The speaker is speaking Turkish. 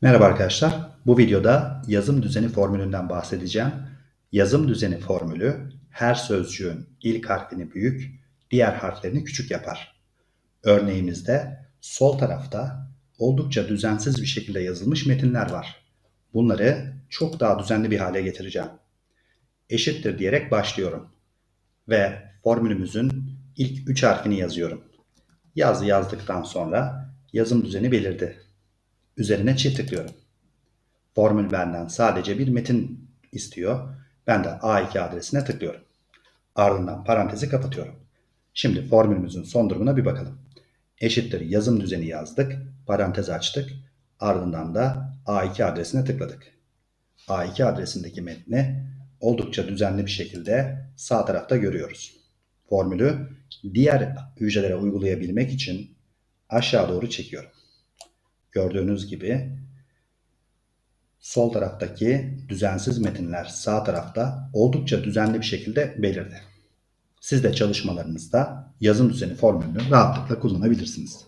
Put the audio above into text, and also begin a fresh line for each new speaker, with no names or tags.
Merhaba arkadaşlar. Bu videoda yazım düzeni formülünden bahsedeceğim. Yazım düzeni formülü her sözcüğün ilk harfini büyük, diğer harflerini küçük yapar. Örneğimizde sol tarafta oldukça düzensiz bir şekilde yazılmış metinler var. Bunları çok daha düzenli bir hale getireceğim. Eşittir diyerek başlıyorum. Ve formülümüzün ilk üç harfini yazıyorum. Yazı yazdıktan sonra yazım düzeni belirdi. Üzerine çift tıklıyorum. Formül benden sadece bir metin istiyor. Ben de A2 adresine tıklıyorum. Ardından parantezi kapatıyorum. Şimdi formülümüzün son durumuna bir bakalım. Eşittir yazım düzeni yazdık. Parantez açtık. Ardından da A2 adresine tıkladık. A2 adresindeki metni oldukça düzenli bir şekilde sağ tarafta görüyoruz. Formülü diğer hücrelere uygulayabilmek için aşağı doğru çekiyorum. Gördüğünüz gibi sol taraftaki düzensiz metinler sağ tarafta oldukça düzenli bir şekilde belirdi. Siz de çalışmalarınızda yazım düzeni formülünü rahatlıkla kullanabilirsiniz.